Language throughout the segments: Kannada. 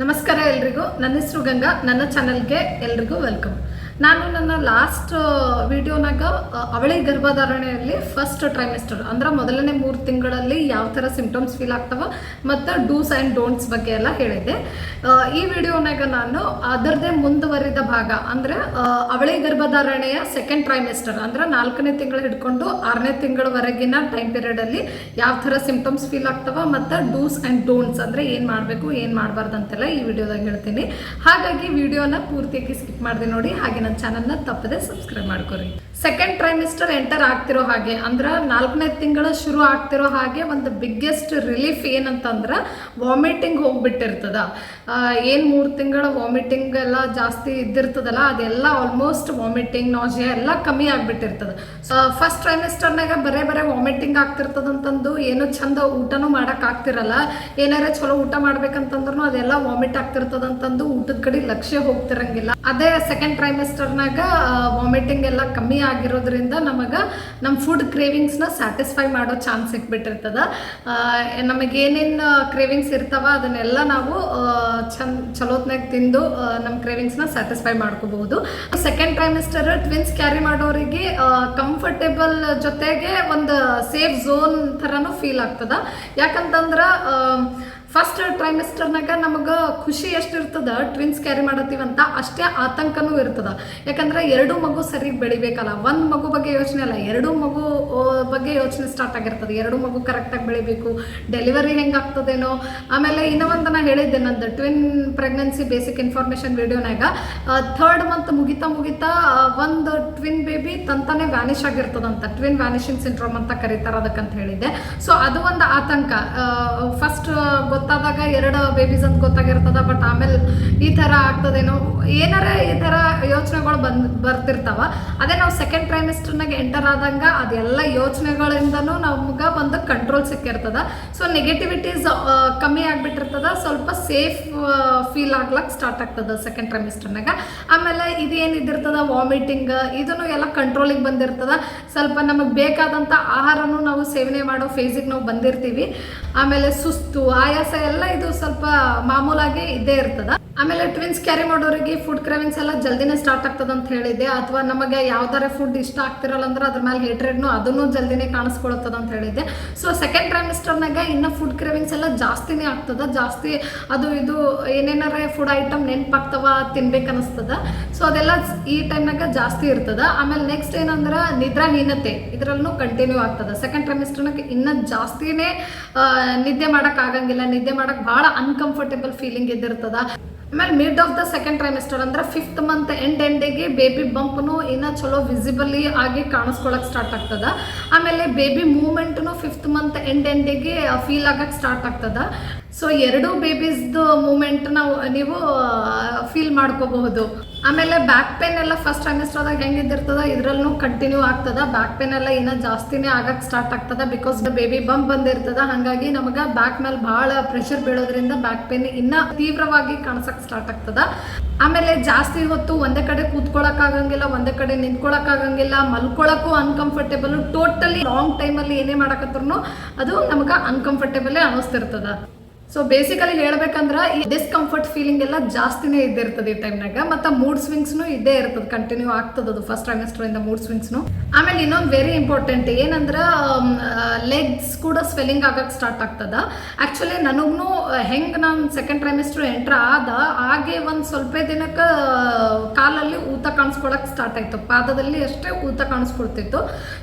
ನಮಸ್ಕಾರ ಎಲ್ರಿಗೂ. ನನ್ನ ಹೆಸರು ಗಂಗಾ. ನನ್ನ ಚಾನಲ್ಗೆ ಎಲ್ರಿಗೂ ವೆಲ್ಕಮ್ ನಾನು ನನ್ನ ಲಾಸ್ಟ್ ವಿಡಿಯೋನಾಗ ಅವಳಿ ಗರ್ಭಧಾರಣೆಯಲ್ಲಿ ಫಸ್ಟ್ ಟ್ರೈಮಿಸ್ಟರ್ ಅಂದ್ರೆ ಮೊದಲನೇ ಮೂರು ತಿಂಗಳಲ್ಲಿ ಯಾವ ಥರ ಸಿಂಪ್ಟಮ್ಸ್ ಫೀಲ್ ಆಗ್ತವ ಮತ್ತು ಡೂಸ್ ಆ್ಯಂಡ್ ಡೋಂಟ್ಸ್ ಬಗ್ಗೆ ಎಲ್ಲ ಹೇಳಿದೆ ಈ ವಿಡಿಯೋನಾಗ ನಾನು ಅದರದೇ ಮುಂದುವರಿದ ಭಾಗ, ಅಂದರೆ ಅವಳಿ ಗರ್ಭಧಾರಣೆಯ ಸೆಕೆಂಡ್ ಟ್ರೈಮಿಸ್ಟರ್ ಅಂದ್ರೆ ನಾಲ್ಕನೇ ತಿಂಗಳು ಹಿಡ್ಕೊಂಡು ಆರನೇ ತಿಂಗಳವರೆಗಿನ ಟೈಮ್ ಪೀರಿಯಡಲ್ಲಿ ಯಾವ ಥರ ಸಿಂಪ್ಟಮ್ಸ್ ಫೀಲ್ ಆಗ್ತವ ಮತ್ತು ಡೂಸ್ ಆ್ಯಂಡ್ ಡೋಂಟ್ಸ್ ಅಂದರೆ ಏನು ಮಾಡಬೇಕು, ಏನು ಮಾಡಬಾರ್ದು ಅಂತೆಲ್ಲ ಈ ವಿಡಿಯೋದಾಗ ಹೇಳ್ತೀನಿ. ಹಾಗಾಗಿ ವಿಡಿಯೋನ ಪೂರ್ತಿಯಾಗಿ ಸ್ಕಿಪ್ ಮಾಡಿದೆ ನೋಡಿ, ಹಾಗೆ ನನ್ನ ಚಾನಲ್ನ ತಪ್ಪದೆ ಸಬ್ಸ್ಕ್ರೈಬ್ ಮಾಡ್ಕೊರಿ ಸೆಕೆಂಡ್ ಟ್ರೈಮಿಸ್ಟರ್ ಎಂಟರ್ ಆಗ್ತಿರೋ ಹಾಗೆ, ಅಂದ್ರೆ ನಾಲ್ಕನೇ ತಿಂಗಳು ಶುರು ಆಗ್ತಿರೋ ಹಾಗೆ ಒಂದು ಬಿಗ್ಗೆಸ್ಟ್ ರಿಲೀಫ್ ಏನಂತಂದ್ರೆ ವಾಮಿಟಿಂಗ್ ಹೋಗ್ಬಿಟ್ಟಿರ್ತದ. ಏನು ಮೂರು ತಿಂಗಳ ವಾಮಿಟಿಂಗ್ ಎಲ್ಲ ಜಾಸ್ತಿ ಇದ್ದಿರ್ತದಲ್ಲ, ಅದೆಲ್ಲ ಆಲ್ಮೋಸ್ಟ್ ವಾಮಿಟಿಂಗ್ ನಾಜಿಯಾ ಎಲ್ಲ ಕಮ್ಮಿ ಆಗ್ಬಿಟ್ಟಿರ್ತದ. ಫಸ್ಟ್ ಟ್ರೈಮಿಸ್ಟರ್ನಾಗ ಬರೇ ಬರೇ ವಾಮಿಟಿಂಗ್ ಆಗ್ತಿರ್ತದಂತಂದು ಏನು ಚಂದ ಊಟನೂ ಮಾಡಕ್ ಆಗ್ತಿರಲ್ಲ. ಏನಾರ ಚಲೋ ಊಟ ಮಾಡ್ಬೇಕಂತಂದ್ರೂ ಅದೆಲ್ಲ ವಾಮಿಟ್ ಆಗ್ತಿರ್ತದಂತಂದು ಊಟದ ಕಡೆ ಲಕ್ಷ್ಯ ಹೋಗ್ತಿರಂಗಿಲ್ಲ. ಅದೇ ಸೆಕೆಂಡ್ ಟ್ರೈಮಿಸ್ಟರ್ನಾಗ ವಾಮಿಟಿಂಗ್ ಎಲ್ಲ ಕಮ್ಮಿ ಆಗಿರೋದ್ರಿಂದ ನಮಗೆ ನಮ್ಮ ಫುಡ್ ಕ್ರೇವಿಂಗ್ಸ್ನ ಸ್ಯಾಟಿಸ್ಫೈ ಮಾಡೋ ಚಾನ್ಸ್ ಸಿಕ್ಬಿಟ್ಟಿರ್ತದ. ನಮಗೇನೇನು ಕ್ರೇವಿಂಗ್ಸ್ ಇರ್ತಾವ ಅದನ್ನೆಲ್ಲ ನಾವು ಚಂದ ಚಲೋತ್ನಾಗ ತಿಂದು ನಮ್ಮ ಕ್ರೇವಿಂಗ್ಸ್ನ ಸ್ಯಾಟಿಸ್ಫೈ ಮಾಡ್ಕೋಬಹುದು. ಸೆಕೆಂಡ್ ಟ್ರೈಮಿಸ್ಟರ್ ಟ್ವಿನ್ಸ್ ಕ್ಯಾರಿ ಮಾಡೋರಿಗೆ ಕಂಫರ್ಟೇಬಲ್ ಜೊತೆಗೆ ಒಂದು ಸೇಫ್ ಝೋನ್ ಥರನೂ ಫೀಲ್ ಆಗ್ತದ. ಯಾಕಂತಂದ್ರ ಫಸ್ಟ್ ಟ್ರೈಮಿಸ್ಟರ್ನಾಗ ನಮಗೆ ಖುಷಿ ಎಷ್ಟು ಇರ್ತದೆ ಟ್ವಿನ್ಸ್ ಕ್ಯಾರಿ ಮಾಡತ್ತೀವಂತ ಅಷ್ಟೇ ಆತಂಕನೂ ಇರ್ತದೆ. ಯಾಕಂದ್ರೆ ಎರಡು ಮಗು ಸರಿ ಬೆಳಿಬೇಕಲ್ಲ. ಒಂದು ಮಗು ಬಗ್ಗೆ ಯೋಚನೆ ಅಲ್ಲ. ಎರಡು ಮಗು ಬಗ್ಗೆ ಯೋಚನೆ ಸ್ಟಾರ್ಟ್ ಆಗಿರ್ತದೆ. ಎರಡು ಮಗು ಕರೆಕ್ಟಾಗಿ ಬೆಳಿಬೇಕು. ಡೆಲಿವರಿ ಹೆಂಗಾಗ್ತದೇನೋ ಆಮೇಲೆ ಇನ್ನೂ ಒಂದು ನಾ ಹೇಳಿದ್ದೆ ನಂದು ಟ್ವಿನ್ ಪ್ರೆಗ್ನೆನ್ಸಿ ಬೇಸಿಕ್ ಇನ್ಫಾರ್ಮೇಷನ್ ವಿಡಿಯೋನಾಗ ಥರ್ಡ್ ಮಂತ್ ಮುಗಿತಾ ಮುಗಿತಾ ಒಂದು ಟ್ವಿನ್ ಬೇಬಿ ತಂತಾನೆ ವ್ಯಾನಿಷ್ ಆಗಿರ್ತದಂತ. ಟ್ವಿನ್ ವ್ಯಾನಿಷಿಂಗ್ ಸಿಂಡ್ರೋಮ್ ಅಂತ ಕರೀತಾರೆ ಅದಕ್ಕಂತ ಹೇಳಿದ್ದೆ. ಸೊ ಅದು ಒಂದು ಆತಂಕ. ಫಸ್ಟ್ ಗೊತ್ತಾದಾಗ ಎರಡು ಬೇಬೀಸ್ ಅಂತ ಗೊತ್ತಾಗಿರ್ತದ ಬಟ್ ಆಮೇಲೆ ಈ ಥರ ಆಗ್ತದೇನೋ, ಏನಾರ ಈ ಥರ ಯೋಚನೆಗಳು ಬಂದ್, ಬರ್ತಿರ್ತಾವ. ಅದೇ ನಾವು ಸೆಕೆಂಡ್ ಟ್ರೈಮಿಸ್ಟರ್ನಾಗ ಎಂಟರ್ ಆದಂಗ ಅದೆಲ್ಲ ಯೋಚನೆಗಳಿಂದನೂ ನಮ್ಗೆ ಒಂದು ಕಂಟ್ರೋಲ್ ಸಿಕ್ಕಿರ್ತದ. ಸೊ ನೆಗೆಟಿವಿಟೀಸ್ ಕಮ್ಮಿ ಆಗ್ಬಿಟ್ಟಿರ್ತದ. ಸ್ವಲ್ಪ ಸೇಫ್ ಫೀಲ್ ಆಗ್ಲಕ್ ಸ್ಟಾರ್ಟ್ ಆಗ್ತದ ಸೆಕೆಂಡ್ ಟ್ರೈಮಿಸ್ಟರ್ನಾಗ ಆಮೇಲೆ ಇದೇನು ಇದಿರ್ತದ ವಾಮಿಟಿಂಗ್ ಇದನ್ನು ಎಲ್ಲ ಕಂಟ್ರೋಲಿಗೆ ಬಂದಿರ್ತದ. ಸ್ವಲ್ಪ ನಮಗೆ ಬೇಕಾದಂಥ ಆಹಾರನೂ ನಾವು ಸೇವನೆ ಮಾಡೋ ಫೇಸಿಗೆ ನಾವು ಬಂದಿರ್ತೀವಿ. ಆಮೇಲೆ ಸುಸ್ತು, ಆಯಾಸ ಎಲ್ಲ ಇದು ಸ್ವಲ್ಪ ಮಾಮೂಲಾಗಿ ಇದ್ದೇ ಇರ್ತದ. ಆಮೇಲೆ ಟ್ವಿನ್ಸ್ ಕ್ಯಾರಿ ಮಾಡೋರಿಗೆ ಫುಡ್ ಕ್ರೇವಿಂಗ್ಸ್ ಎಲ್ಲ ಜಲ್ದಿನೇ ಸ್ಟಾರ್ಟ್ ಆಗ್ತದ ಅಂತ ಹೇಳಿದ್ದೆ. ಅಥವಾ ನಮಗೆ ಯಾವ್ದಾರ ಫುಡ್ ಇಷ್ಟ ಆಗ್ತಿರಲ್ಲ ಅಂದ್ರೆ ಅದ್ರ ಮೇಲೆ ಹೇಟ್ರೆಡ್ನು ಅದನ್ನು ಜಲ್ದಿನೇ ಕಾಣಿಸ್ಕೊಳ್ತದ ಅಂತ ಹೇಳಿದ್ದೆ. ಸೊ ಸೆಕೆಂಡ್ ಟ್ರೈಮಿಸ್ಟರ್ನಾಗ ಇನ್ನು ಫುಡ್ ಕ್ರೇವಿಂಗ್ಸ್ ಎಲ್ಲ ಜಾಸ್ತಿನೇ ಆಗ್ತದ. ಜಾಸ್ತಿ ಅದು ಇದು ಏನೇನಾರ ಫುಡ್ ಐಟಮ್ ನೆನಪಾಗ್ತವ ತಿನ್ಬೇಕು ಅನಿಸ್ತದ ಸೊ ಅದೆಲ್ಲ ಈ ಟೈಮ್ನಾಗ ಜಾಸ್ತಿ ಇರ್ತದ. ಆಮೇಲೆ ನೆಕ್ಸ್ಟ್ ಏನಂದ್ರೆ ನಿದ್ರಾಹೀನತೆ. ಇದರಲ್ಲೂ ಕಂಟಿನ್ಯೂ ಆಗ್ತದ. ಸೆಕೆಂಡ್ ಟ್ರೈಮಿಸ್ಟರ್ನಾಗ ಇನ್ನೂ ಜಾಸ್ತಿನೇ ನಿದ್ದೆ ಮಾಡಕ್ ಆಗಂಗಿಲ್ಲ. ನಿದ್ದೆ ಮಾಡಕ್ ಭಾಳ ಅನ್ಕಂಫರ್ಟೇಬಲ್ ಫೀಲಿಂಗ್ ಇದ್ದಿರ್ತದ ಆಮೇಲೆ mid of the second trimester ಅಂದ್ರೆ ಫಿಫ್ತ್ ಮಂತ್ ಎಂಡ್ ಎಂಡಿಗೆ ಬೇಬಿ ಬಂಪ್ನು ಇನ್ನ ಚಲೋ ವಿಸಿಬಲಿ ಆಗಿ ಕಾಣಿಸ್ಕೊಳಕ್ ಸ್ಟಾರ್ಟ್ ಆಗ್ತದ. ಆಮೇಲೆ ಬೇಬಿ ಮೂವ್ಮೆಂಟ್ನು ಫಿಫ್ತ್ ಮಂತ್ ಎಂಡ್ ಎಂಡಿಗೆ ಫೀಲ್ ಆಗಕ್ ಸ್ಟಾರ್ಟ್ ಆಗ್ತದ. ಸೊ ಎರಡು ಬೇಬೀಸ್ದು ಮೂಮೆಂಟ್ ನಾವು, ನೀವು ಫೀಲ್ ಮಾಡ್ಕೋಬಹುದು. ಆಮೇಲೆ ಬ್ಯಾಕ್ ಪೇನ್ ಎಲ್ಲ ಫಸ್ಟ್ ಟ್ರೈಮಿಸ್ಟರ್ದಾಗ ಹೆಂಗಿದ್ದಿರ್ತದ ಇದ್ರಲ್ಲೂ ಕಂಟಿನ್ಯೂ ಆಗ್ತದ. ಬ್ಯಾಕ್ ಪೇನ್ ಎಲ್ಲ ಇನ್ನ ಜಾಸ್ತಿನೇ ಆಗಕ್ಕೆ ಸ್ಟಾರ್ಟ್ ಆಗ್ತದ ಬಿಕಾಸ್ ಬೇಬಿ ಬಂಪ್ ಬಂದಿರ್ತದ. ಹಾಗಾಗಿ ನಮಗ ಬ್ಯಾಕ್ ಮೇಲೆ ಬಹಳ ಪ್ರೆಷರ್ ಬೀಳೋದ್ರಿಂದ ಬ್ಯಾಕ್ ಪೇನ್ ಇನ್ನ ತೀವ್ರವಾಗಿ ಕಾಣಿಸಕ್ ಸ್ಟಾರ್ಟ್ ಆಗ್ತದ. ಆಮೇಲೆ ಜಾಸ್ತಿ ಹೊತ್ತು ಒಂದೇ ಕಡೆ ಕೂತ್ಕೊಳಕ್ ಆಗಂಗಿಲ್ಲ, ಒಂದೇ ಕಡೆ ನಿಂತ್ಕೊಳಕ್ ಆಗಂಗಿಲ್ಲ, ಮಲ್ಕೊಳಕ್ಕೂ ಅನ್ಕಂಫರ್ಟೇಬಲ್ ಟೋಟಲಿ ಲಾಂಗ್ ಟೈಮಲ್ಲಿ ಏನೇ ಮಾಡಕತ್ರು ಅದು ನಮಗ ಅನ್ಕಂಫರ್ಟೇಬಲ್ ಅನಿಸ್ತಿರ್ತದ. ಸೊ ಬೇಸಿಕಲಿ ಹೇಳ್ಬೇಕಂದ್ರ ಈ ಡಿಸ್ಕಂಫರ್ಟ್ ಫೀಲಿಂಗ್ ಎಲ್ಲ ಜಾಸ್ತಿನೇ ಇದ್ದೇ ಇರ್ತದೆ ಈ ಟೈಮ್ನಾಗ ಮತ್ತು ಮೂಡ್ ಸ್ವಿಂಗ್ಸ್ನು ಇದ್ದೇ ಇರ್ತದೆ ಕಂಟಿನ್ಯೂ ಆಗ್ತದೆ ಅದು ಫಸ್ಟ್ ಟ್ರೈಮಿಸ್ಟರ್ ಮೂಡ್ ಸ್ವಿಂಗ್ಸ್ನು ಆಮೇಲೆ ಇನ್ನೊಂದು ವೆರಿ ಇಂಪಾರ್ಟೆಂಟ್ ಏನಂದ್ರೆ ಲೆಗ್ಸ್ ಕೂಡ ಸ್ವೆಲ್ಲಿಂಗ್ ಆಗಕ್ಕೆ ಸ್ಟಾರ್ಟ್ ಆಗ್ತದ. ಆ್ಯಕ್ಚುಲಿ ನನಗೂ ಹೆಂಗೆ ನಾನು ಸೆಕೆಂಡ್ ಟ್ರೈಮಿಸ್ಟರ್ ಎಂಟ್ರ್ ಆದ, ಹಾಗೆ ಒಂದು ಸ್ವಲ್ಪ ದಿನಕ್ಕೆ, ಕಾಲಲ್ಲಿ ಊತ ಕಾಣಿಸ್ಕೊಳಕ್ಕೆ ಸ್ಟಾರ್ಟ್ ಆಯಿತು. ಪಾದದಲ್ಲಿ ಅಷ್ಟೇ ಊತ ಕಾಣಿಸ್ಕೊಳ್ತಿತ್ತು.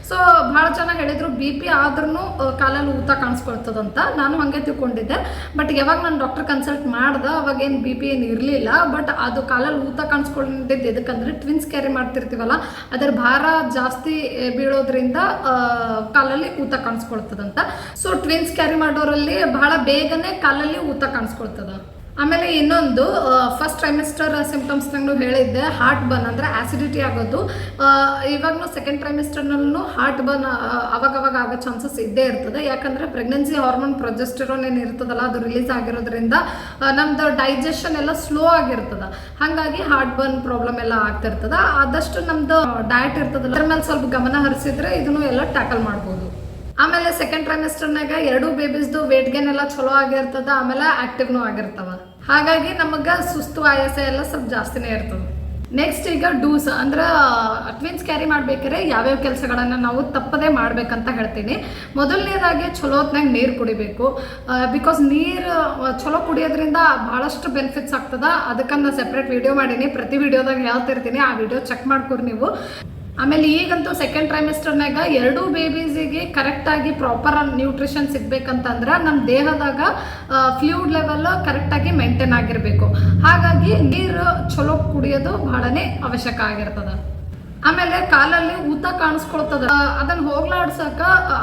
ಸೊ ಭಾಳ ಜನ ಹೇಳಿದ್ರು ಬಿ ಪಿ ಆದ್ರೂ ಕಾಲಲ್ಲಿ ಊತ ಕಾಣಿಸ್ಕೊಳ್ತದಂತ. ನಾನು ಹಾಗೆ ತಿಳ್ಕೊಂಡಿದ್ದೆ. ಬಟ್ ಯಾವಾಗ ನಾನು ಡಾಕ್ಟರ್ ಕನ್ಸಲ್ಟ್ ಮಾಡ್ದೆ, ಅವಾಗ ಏನು ಬಿ ಪಿ ಏನು ಇರಲಿಲ್ಲ ಬಟ್ ಅದು ಕಾಲಲ್ಲಿ ಊತ ಕಾಣಿಸ್ಕೊಂಡಿದ್ದು ಎದಕ್ಕಂದ್ರೆ ಟ್ವಿನ್ಸ್ ಕ್ಯಾರಿ ಮಾಡ್ತಿರ್ತೀವಲ್ಲ, ಅದರ ಭಾರ ಜಾಸ್ತಿ ಬೀಳೋದ್ರಿಂದ ಕಾಲಲ್ಲಿ ಊತ ಕಾಣಿಸ್ಕೊಳ್ತದಂತ. ಸೊ ಟ್ವಿನ್ಸ್ ಕ್ಯಾರಿ ಮಾಡೋರಲ್ಲಿ ಬಹಳ ಬೇಗನೆ ಕಾಲಲ್ಲಿ ಊತ ಕಾಣಿಸ್ಕೊಳ್ತದ. ಆಮೇಲೆ ಇನ್ನೊಂದು ಫಸ್ಟ್ ಟ್ರೈಮಿಸ್ಟರ್ ಸಿಂಪ್ಟಮ್ಸ್ನಾಗೂ ಹೇಳಿದ್ದೆ ಹಾರ್ಟ್ ಬರ್ನ್ ಅಂದರೆ ಆಸಿಡಿಟಿ ಆಗೋದು. ಇವಾಗ್ಲೂ ಸೆಕೆಂಡ್ ಟ್ರೈಮಿಸ್ಟರ್ನಲ್ಲೂ ಹಾರ್ಟ್ ಬರ್ನ್ ಅವಾಗವಾಗ ಆಗೋ ಚಾನ್ಸಸ್ ಇದ್ದೇ ಇರ್ತದೆ. ಯಾಕಂದರೆ ಪ್ರೆಗ್ನೆನ್ಸಿ ಹಾರ್ಮೋನ್ ಪ್ರೊಜೆಸ್ಟಿರೋನ್ ಏನು ಇರ್ತದಲ್ಲ, ಅದು ರಿಲೀಸ್ ಆಗಿರೋದ್ರಿಂದ ನಮ್ಮದು ಡೈಜೆಷನ್ ಎಲ್ಲ ಸ್ಲೋ ಆಗಿರ್ತದೆ. ಹಾಗಾಗಿ ಹಾರ್ಟ್ ಬರ್ನ್ ಪ್ರಾಬ್ಲಮ್ ಎಲ್ಲ ಆಗ್ತಿರ್ತದೆ. ಆದಷ್ಟು ನಮ್ಮದು ಡಯಟ್ ಇರ್ತದಲ್ಲ, ಅದ್ರ ಮೇಲೆ ಸ್ವಲ್ಪ ಗಮನ ಹರಿಸಿದ್ರೆ ಇದನ್ನು ಎಲ್ಲ ಟ್ಯಾಕಲ್ ಮಾಡ್ಬೋದು. ಆಮೇಲೆ ಸೆಕೆಂಡ್ ಟ್ರೈಮಿಸ್ಟರ್ನಾಗ ಎರಡು ಬೇಬೀಸ್ದು ವೇಟ್ ಗೇನ್ ಎಲ್ಲ ಚಲೋ ಆಗಿರ್ತದ, ಆಮೇಲೆ ಆಕ್ಟಿವ್ನು ಆಗಿರ್ತವ. ಹಾಗಾಗಿ ನಮಗೆ ಸುಸ್ತು ಆಯಾಸ ಎಲ್ಲ ಸ್ವಲ್ಪ ಜಾಸ್ತಿನೇ ಇರ್ತದೆ. ನೆಕ್ಸ್ಟ್ ಈಗ ಡೂಸ್ ಅಂದ್ರೆ ಟ್ವಿನ್ಸ್ ಕ್ಯಾರಿ ಮಾಡ್ಬೇಕಾದ್ರೆ ಯಾವ್ಯಾವ ಕೆಲಸಗಳನ್ನು ನಾವು ತಪ್ಪದೇ ಮಾಡ್ಬೇಕಂತ ಹೇಳ್ತೀನಿ. ಮೊದಲನೇದಾಗಿ ಚಲೋ ಹೊತ್ನಾಗ ನೀರು ಕುಡಿಬೇಕು. ಬಿಕಾಸ್ ನೀರು ಚಲೋ ಕುಡಿಯೋದ್ರಿಂದ ಭಾಳಷ್ಟು ಬೆನಿಫಿಟ್ಸ್ ಆಗ್ತದ. ಅದಕ್ಕೆ ನಾ ಸೆಪ್ರೇಟ್ ವಿಡಿಯೋ ಮಾಡೀನಿ. ಪ್ರತಿ ವಿಡಿಯೋದಾಗ ಹೇಳ್ತಿರ್ತೀನಿ. ಆ ವಿಡಿಯೋ ಚೆಕ್ ಮಾಡ್ಕೊರಿ ನೀವು. ಆಮೇಲೆ ಈಗಂತೂ ಸೆಕೆಂಡ್ ಟ್ರೈಮಿಸ್ಟರ್ನಾಗ ಎರಡೂ ಬೇಬೀಸಿಗೆ ಕರೆಕ್ಟಾಗಿ ಪ್ರಾಪರ್ ನ್ಯೂಟ್ರಿಷನ್ ಸಿಗಬೇಕಂತಂದ್ರೆ ನಮ್ಮ ದೇಹದಾಗ ಫ್ಲೂಡ್ ಲೆವೆಲ್ ಕರೆಕ್ಟಾಗಿ ಮೇಂಟೈನ್ ಆಗಿರಬೇಕು. ಹಾಗಾಗಿ ನೀರು ಚಲೋ ಕುಡಿಯೋದು ಬಹಳನೇ ಅವಶ್ಯಕ ಆಗಿರ್ತದೆ. ಆಮೇಲೆ ಕಾಲಲ್ಲಿ ಊತ ಕಾಣಿಸ್ಕೊಳ್ತದ. ಅದನ್ನ ಹೋಗ್ಲಾಡ್ಸಕ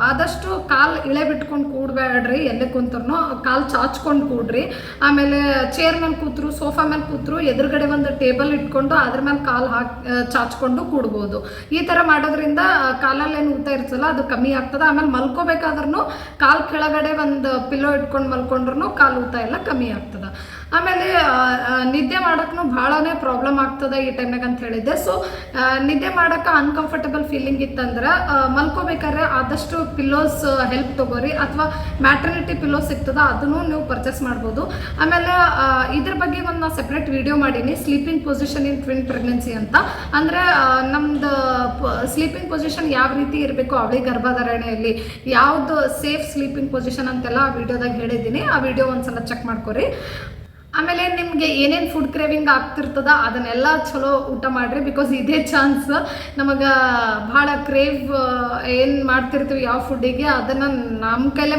ಆದಷ್ಟು ಕಾಲ್ ಇಳೆ ಬಿಟ್ಕೊಂಡು ಕೂಡ್ಬೇಡ್ರಿ, ಎಲ್ಲಿ ಕುಂತ್ರು ಕಾಲ್ ಚಾಚ್ಕೊಂಡು ಕೂಡ್ರಿ. ಆಮೇಲೆ ಚೇರ್ ಮೇಲೆ ಕೂತ್ರು ಸೋಫಾ ಮೇಲೆ ಕೂತ್ರು, ಎದುರುಗಡೆ ಒಂದು ಟೇಬಲ್ ಇಟ್ಕೊಂಡು ಅದ್ರ ಮೇಲೆ ಕಾಲ್ ಹಾಕಿ ಚಾಚ್ಕೊಂಡು ಕೂಡ್ಬೋದು. ಈ ತರ ಮಾಡೋದ್ರಿಂದ ಕಾಲಲ್ಲಿ ಏನು ಊತ ಇರ್ತಲ್ಲ ಅದು ಕಮ್ಮಿ ಆಗ್ತದ. ಆಮೇಲೆ ಮಲ್ಕೋಬೇಕಾದ್ರೂ ಕಾಲ್ ಕೆಳಗಡೆ ಒಂದು ಪಿಲ್ಲೋ ಇಟ್ಕೊಂಡು ಮಲ್ಕೊಂಡ್ರು ಕಾಲು ಊತ ಎಲ್ಲ ಕಮ್ಮಿ ಆಗ್ತದ. ಆಮೇಲೆ ನಿದ್ದೆ ಮಾಡೋಕ್ಕೂ ಭಾಳನೇ ಪ್ರಾಬ್ಲಮ್ ಆಗ್ತದೆ ಈ ಟೈಮ್ನಾಗ ಅಂತ ಹೇಳಿದ್ದೆ. ಸೊ ನಿದ್ದೆ ಮಾಡಕ್ಕೆ ಅನ್ಕಂಫರ್ಟಬಲ್ ಫೀಲಿಂಗ್ ಇತ್ತಂದ್ರೆ ಮಲ್ಕೋಬೇಕಾದ್ರೆ ಆದಷ್ಟು ಪಿಲ್ಲೋಸ್ ಹೆಲ್ಪ್ ತಗೋರಿ ಅಥವಾ ಮ್ಯಾಟರ್ನಿಟಿ ಪಿಲ್ಲೋಸ್ ಸಿಗ್ತದೆ ಅದನ್ನು ನೀವು ಪರ್ಚೇಸ್ ಮಾಡ್ಬೋದು. ಆಮೇಲೆ ಇದ್ರ ಬಗ್ಗೆ ಒಂದು ನಾನು ಸೆಪ್ರೇಟ್ ವಿಡಿಯೋ ಮಾಡೀನಿ. Sleeping position in twin pregnancy ಅಂತ. ಅಂದರೆ ನಮ್ದು ಸ್ಲೀಪಿಂಗ್ ಪೊಸಿಷನ್ ಯಾವ ರೀತಿ ಇರಬೇಕು ಅವಳಿ ಗರ್ಭಧಾರಣೆಯಲ್ಲಿ, ಯಾವುದು ಸೇಫ್ ಸ್ಲೀಪಿಂಗ್ ಪೊಸಿಷನ್ ಅಂತೆಲ್ಲ ಆ ವಿಡಿಯೋದಾಗ ಹೇಳಿದ್ದೀನಿ. ಆ ವಿಡಿಯೋ ಒಂದ್ಸಲ ಚೆಕ್ ಮಾಡ್ಕೊರಿ. ಆಮೇಲೆ ನಿಮಗೆ ಏನೇನು ಫುಡ್ ಕ್ರೇವಿಂಗ್ ಆಗ್ತಿರ್ತದ ಅದನ್ನೆಲ್ಲ ಚಲೋ ಊಟ ಮಾಡಿರಿ ಬಿಕಾಸ್ ಇದೇ ಚಾನ್ಸ್ ನಮಗೆ ಭಾಳ ಕ್ರೇವ್ ಏನು ಮಾಡ್ತಿರ್ತೀವಿ ಯಾವ ಫುಡ್ಡಿಗೆ ಅದನ್ನು ನಮ್ಮ ಕೈಲೇ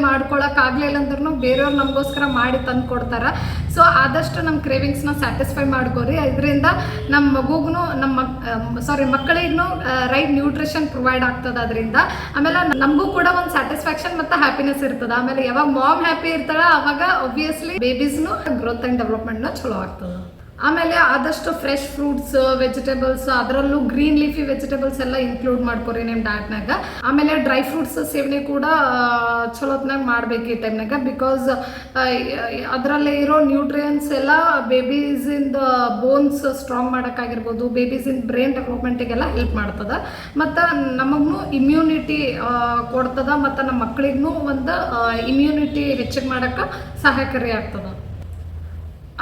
ಆಗ್ಲಿಲ್ಲ ಅಂದ್ರೂ ಬೇರೆಯವ್ರು ನಮಗೋಸ್ಕರ ಮಾಡಿ ತಂದು ಕೊಡ್ತಾರೆ. ಸೊ ಆದಷ್ಟು ನಮ್ಮ ಕ್ರೇವಿಂಗ್ಸ್ನ ಸ್ಯಾಟಿಸ್ಫೈ ಮಾಡ್ಕೋರಿ. ಇದರಿಂದ ನಮ್ಮ ಮಗುಗೂ ನಮ್ಮ ಮಕ್ ಸಾರಿ ಮಕ್ಕಳಿಗೂ ರೈಟ್ ನ್ಯೂಟ್ರಿಷನ್ ಪ್ರೊವೈಡ್ ಆಗ್ತದ ಅದರಿಂದ. ಆಮೇಲೆ ನಮಗೂ ಕೂಡ ಒಂದು ಸ್ಯಾಟಿಸ್ಫ್ಯಾಕ್ಷನ್ ಮತ್ತು ಹ್ಯಾಪಿನೆಸ್ ಇರ್ತದೆ. ಆಮೇಲೆ ಯಾವಾಗ ಮಾಮ್ ಹ್ಯಾಪಿ ಇರ್ತಾಳೆ ಅವಾಗ ಒಬ್ವಿಯಸ್ಲಿ ಬೇಬೀಸ್ನು ಗ್ರೋತ್ ಆ್ಯಂಡ್ ಡೆವಲಪ್ಮೆಂಟ್ನ ಚಲೋ ಆಗ್ತದೆ. ಆಮೇಲೆ ಆದಷ್ಟು ಫ್ರೆಶ್ ಫ್ರೂಟ್ಸ್ ವೆಜಿಟೇಬಲ್ಸ್ ಅದರಲ್ಲೂ ಗ್ರೀನ್ ಲೀಫಿ ವೆಜಿಟೇಬಲ್ಸ್ ಎಲ್ಲ ಇನ್ಕ್ಲೂಡ್ ಮಾಡ್ಕೊರಿ ನಿಮ್ಮ ಡಾಟ್ನಾಗ ಆಮೇಲೆ ಡ್ರೈ ಫ್ರೂಟ್ಸ್ ಸೇವನೆ ಕೂಡ ಚಲೋತ್ನಾಗ ಮಾಡ್ಬೇಕು ಈ ಟೈಮ್ನಾಗ ಬಿಕಾಸ್ ಅದರಲ್ಲಿ ಇರೋ ನ್ಯೂಟ್ರಿಯನ್ಸ್ ಎಲ್ಲ ಬೇಬೀಸಿಂದ ಬೋನ್ಸ್ ಸ್ಟ್ರಾಂಗ್ ಮಾಡೋಕ್ಕಾಗಿರ್ಬೋದು ಇನ್ ಬ್ರೈನ್ ಡೆವಲಪ್ಮೆಂಟಿಗೆಲ್ಲ ಹೆಲ್ಪ್ ಮಾಡ್ತದೆ. ಮತ್ತು ನಮಗೂ ಇಮ್ಯುನಿಟಿ ಕೊಡ್ತದ ಮತ್ತು ನಮ್ಮ ಮಕ್ಕಳಿಗೂ ಒಂದು ಇಮ್ಯುನಿಟಿ ಹೆಚ್ಚಿಗೆ ಮಾಡೋಕ್ಕೆ ಸಹಾಯಕಾರಿ ಆಗ್ತದ.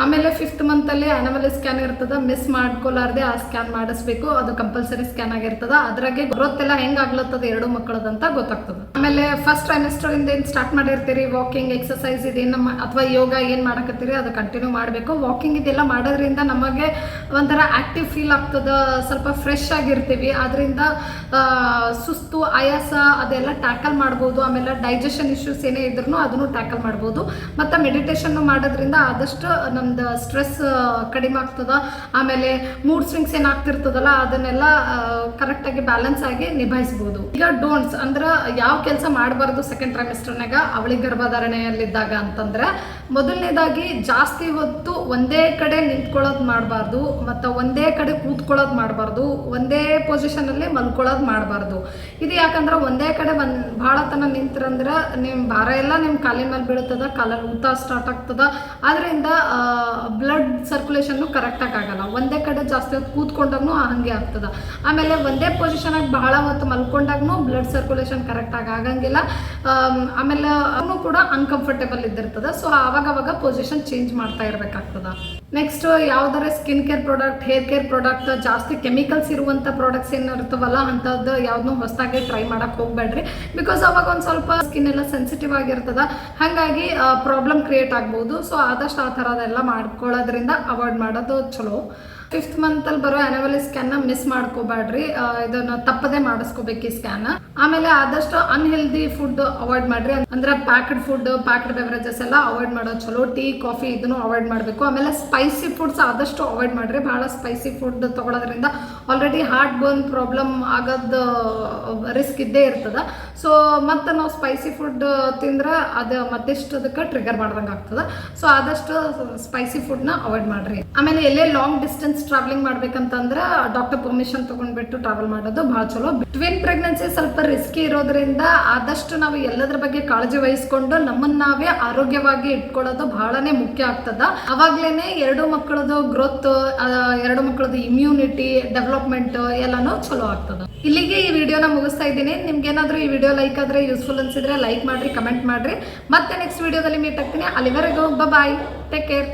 ಆಮೇಲೆ ಫಿಫ್ತ್ ಮಂತಲ್ಲಿ ಆನಮಲ್ ಸ್ಕ್ಯಾನ್ ಇರ್ತದ ಮಿಸ್ ಮಾಡ್ಕೊಲಾರ್ದೆ ಆ ಸ್ಕ್ಯಾನ್ ಮಾಡಿಸ್ಬೇಕು. ಅದು ಕಂಪಲ್ಸರಿ ಸ್ಕ್ಯಾನ್ ಆಗಿರ್ತದ. ಅದ್ರಾಗೆ ಗ್ರೋತ್ ಎಲ್ಲ ಹೆಂಗ್ ಆಗ್ಲತ್ತದ ಎರಡು ಮಕ್ಕಳದಂತ ಗೊತ್ತಾಗ್ತದ. ಆಮೇಲೆ ಫಸ್ಟ್ ಟ್ರೈಮಿಸ್ಟರ್ ಇಂದ ಏನ್ ಸ್ಟಾರ್ಟ್ ಮಾಡಿರ್ತೀರಿ? ವಾಕಿಂಗ್ ಎಕ್ಸಸೈಸ್ ಇದೇನ ಅಥವಾ ಯೋಗ ಏನ್ ಮಾಡಕತ್ತೀರಿ? ಅದು ಕಂಟಿನ್ಯೂ ಮಾಡಬೇಕು. ವಾಕಿಂಗ್ ಇದೆಲ್ಲ ಮಾಡೋದ್ರಿಂದ ನಮಗೆ ಒಂಥರ ಆಕ್ಟಿವ್ ಫೀಲ್ ಆಗ್ತದ. ಸ್ವಲ್ಪ ಫ್ರೆಶ್ ಆಗಿರ್ತೀವಿ. ಅದರಿಂದ ಸುಸ್ತು, ಆಯಾಸ ಅದೆಲ್ಲ ಟ್ಯಾಕಲ್ ಮಾಡ್ಬೋದು. ಆಮೇಲೆ ಡೈಜೆಷನ್ ಇಶ್ಯೂಸ್ ಏನೇ ಇದ್ರೂ ಅದನ್ನು ಟ್ಯಾಕಲ್ ಮಾಡ್ಬೋದು. ಮತ್ತು ಮೆಡಿಟೇಷನ್ ಮಾಡೋದ್ರಿಂದ ಆದಷ್ಟು ನಮ್ದು ಸ್ಟ್ರೆಸ್ ಕಡಿಮೆ ಆಗ್ತದ. ಆಮೇಲೆ ಮೂಡ್ ಸ್ವಿಂಗ್ಸ್ ಏನಾಗ್ತಿರ್ತದಲ್ಲ ಅದನ್ನೆಲ್ಲ ಕರೆಕ್ಟಾಗಿ ಬ್ಯಾಲೆನ್ಸ್ ಆಗಿ ನಿಭಾಯಿಸ್ಬೋದು. ಈಗ ಡೋಂಟ್ಸ್ ಅಂದ್ರೆ ಯಾವ ಕೆಲಸ ಮಾಡಬಾರ್ದು ಸೆಕೆಂಡ್ ಟ್ರೈಮಿಸ್ಟರ್ನಾಗ ಅವಳಿ ಗರ್ಭಧಾರಣೆಯಲ್ಲಿದ್ದಾಗ ಅಂತಂದ್ರೆ, ಮೊದಲನೇದಾಗಿ ಜಾಸ್ತಿ ಹೊತ್ತು ಒಂದೇ ಕಡೆ ನಿಂತ್ಕೊಳ್ಳೋದು ಮಾಡಬಾರ್ದು, ಮತ್ತು ಒಂದೇ ಕಡೆ ಕೂತ್ಕೊಳ್ಳೋದು ಮಾಡಬಾರ್ದು, ಒಂದೇ ಪೊಸಿಷನಲ್ಲಿ ಮಲ್ಕೊಳ್ಳೋದು ಮಾಡಬಾರ್ದು. ಇದು ಯಾಕಂದ್ರೆ ಒಂದೇ ಕಡೆ ಒಂದು ಭಾಳ ತನ ನಿಂತ್ರಂದ್ರೆ ನಿಮ್ಮ ಭಾರ ಎಲ್ಲ ನಿಮ್ಮ ಕಾಲಿನ ಮೇಲೆ ಬೀಳ್ತದ ಕಾಲಲ್ಲಿ ಊತ ಸ್ಟಾರ್ಟ್ ಆಗ್ತದ. ಅದರಿಂದ ಬ್ಲಡ್ ಸರ್ಕ್ಯುಲೇಷನ್ನು ಕರೆಕ್ಟಾಗಿ ಆಗಲ್ಲ. ಒಂದೇ ಕಡೆ ಜಾಸ್ತಿ ಹೊತ್ತು ಕೂತ್ಕೊಂಡಾಗೂ ಹಾಗೆ ಆಗ್ತದ. ಆಮೇಲೆ ಒಂದೇ ಪೊಸಿಷನಾಗಿ ಬಹಳ ಹೊತ್ತು ಮಲ್ಕೊಂಡಾಗೂ ಬ್ಲಡ್ ಸರ್ಕ್ಯುಲೇಷನ್ ಕರೆಕ್ಟಾಗಿ ಆಗಂಗಿಲ್ಲ. ಆಮೇಲೆ ಕೂಡ ಅನ್ಕಂಫರ್ಟೇಬಲ್ ಇದ್ದಿರ್ತದ. ಸೊ ಆವಾಗ ಅವಾಗ ಪೊಸಿಷನ್ ಚೇಂಜ್ ಮಾಡ್ತಾ ಇರಬೇಕಾಗ್ತದ. ನೆಕ್ಸ್ಟ್ ಯಾವ್ದಾರ skin care product hair care product ಜಾಸ್ತಿ ಕೆಮಿಕಲ್ಸ್ ಇರುವಂಥ ಪ್ರಾಡಕ್ಟ್ಸ್ ಏನು ಇರ್ತವಲ್ಲ ಅಂಥದ್ದು ಯಾವ್ದನ್ನೂ ಹೊಸದಾಗಿ ಟ್ರೈ ಮಾಡಕ್ ಹೋಗ್ಬೇಡ್ರಿ. ಬಿಕಾಸ್ ಅವಾಗ ಒಂದು ಸ್ವಲ್ಪ ಸ್ಕಿನ್ ಎಲ್ಲ ಸೆನ್ಸಿಟಿವ್ ಆಗಿರ್ತದ. ಹಾಗಾಗಿ ಪ್ರಾಬ್ಲಮ್ ಕ್ರಿಯೇಟ್ ಆಗ್ಬೋದು. ಸೊ ಆದಷ್ಟು ಆ ಥರದೆಲ್ಲ ಮಾಡ್ಕೊಳ್ಳೋದ್ರಿಂದ ಅವಾಯ್ಡ್ ಮಾಡೋದು ಚಲೋ. ಫಿಫ್ತ್ ಮಂತಲ್ಲಿ ಬರೋ ಆ್ಯನವಲಿ ಸ್ಕ್ಯಾನ್ನ ಮಿಸ್ ಮಾಡ್ಕೋಬೇಡ್ರಿ ಇದನ್ನ ತಪ್ಪದೆ ಮಾಡಿಸ್ಕೋಬೇಕು ಈ ಸ್ಕ್ಯಾನ್ ಆಮೇಲೆ ಆದಷ್ಟು ಅನ್ಹೆಲ್ದಿ ಫುಡ್ ಅವಾಯ್ಡ್ ಮಾಡ್ರಿ. ಅಂದ್ರೆ ಪ್ಯಾಕ್ಡ್ ಫುಡ್ ಪ್ಯಾಕ್ಡ್ ಬೆವರೇಜಸ್ ಎಲ್ಲ ಅವಾಯ್ಡ್ ಮಾಡೋ ಚಲೋ. ಟೀ ಕಾಫಿ ಇದನ್ನು ಅವಾಯ್ಡ್ ಮಾಡಬೇಕು. ಆಮೇಲೆ ಸ್ಪೈಸಿ ಫುಡ್ಸ್ ಆದಷ್ಟು ಅವಾಯ್ಡ್ ಮಾಡ್ರಿ. ಬಹಳ ಸ್ಪೈಸಿ ಫುಡ್ ತಗೊಳ್ಳೋದ್ರಿಂದ ಆಲ್ರೆಡಿ ಹಾರ್ಟ್ ಬರ್ನ್ ಪ್ರಾಬ್ಲಮ್ ಆಗೋದು ರಿಸ್ಕ್ ಇದ್ದೇ ಇರ್ತದ. ಸೊ ಮತ್ತೆ ನಾವು ಸ್ಪೈಸಿ ಫುಡ್ ತಿಂದ್ರೆ ಅದು ಮತ್ತಿಷ್ಟು ಅದಕ್ಕೆ ಟ್ರಿಗರ್ ಮಾಡ್ದಂಗೆ ಆಗ್ತದೆ. ಸೊ ಆದಷ್ಟು ಸ್ಪೈಸಿ ಫುಡ್ನ ಅವಾಯ್ಡ್ ಮಾಡ್ರಿ. ಆಮೇಲೆ ಎಲ್ಲೇ ಲಾಂಗ್ ಡಿಸ್ಟೆನ್ಸ್ ಟ್ರಾವೆಲಿಂಗ್ ಮಾಡ್ಬೇಕಂತಂದ್ರೆ ಡಾಕ್ಟರ್ ಪರ್ಮಿಷನ್ ತೊಗೊಂಡ್ಬಿಟ್ಟು ಟ್ರಾವೆಲ್ ಮಾಡೋದು ಭಾಳ ಚಲೋ. ಟ್ವಿನ್ ಪ್ರೆಗ್ನೆನ್ಸಿ ಸ್ವಲ್ಪ ರಿಸ್ಕಿ ಇರೋದ್ರಿಂದ ಆದಷ್ಟು ನಾವು ಎಲ್ಲದ್ರ ಬಗ್ಗೆ ಕಾಳಜಿ ವಹಿಸ್ಕೊಂಡು ನಮ್ಮನ್ನ ನಾವೇ ಆರೋಗ್ಯವಾಗಿ ಇಟ್ಕೊಳ್ಳೋದು ಬಹಳನೇ ಮುಖ್ಯ ಆಗ್ತದ. ಅವಾಗ್ಲೇನೆ ಎರಡು ಮಕ್ಕಳದು ಗ್ರೋತ್ ಎರಡು ಮಕ್ಕಳದು ಇಮ್ಯುನಿಟಿ ಡೆವಲಪ್ಮೆಂಟ್ ಎಲ್ಲಾನು ಚಲೋ ಆಗ್ತದ. ಇಲ್ಲಿಗೆ ಈ ವಿಡಿಯೋನ ಮುಗಿಸ್ತಾ ಇದ್ದೀನಿ. ನಿಮ್ಗೆ ಏನಾದರೂ ಈ ವಿಡಿಯೋ ಲೈಕ್ ಆದ್ರೆ ಯೂಸ್ಫುಲ್ ಅನ್ಸಿದ್ರೆ ಲೈಕ್ ಮಾಡ್ರಿ ಕಮೆಂಟ್ ಮಾಡ್ರಿ. ಮತ್ತೆ ನೆಕ್ಸ್ಟ್ ವಿಡಿಯೋದಲ್ಲಿ ಮೀಟ್ ಆಗ್ತೀನಿ. ಅಲ್ಲಿವರೆಗೂ ಬಾಯ್ ಟೇಕ್ ಕೇರ್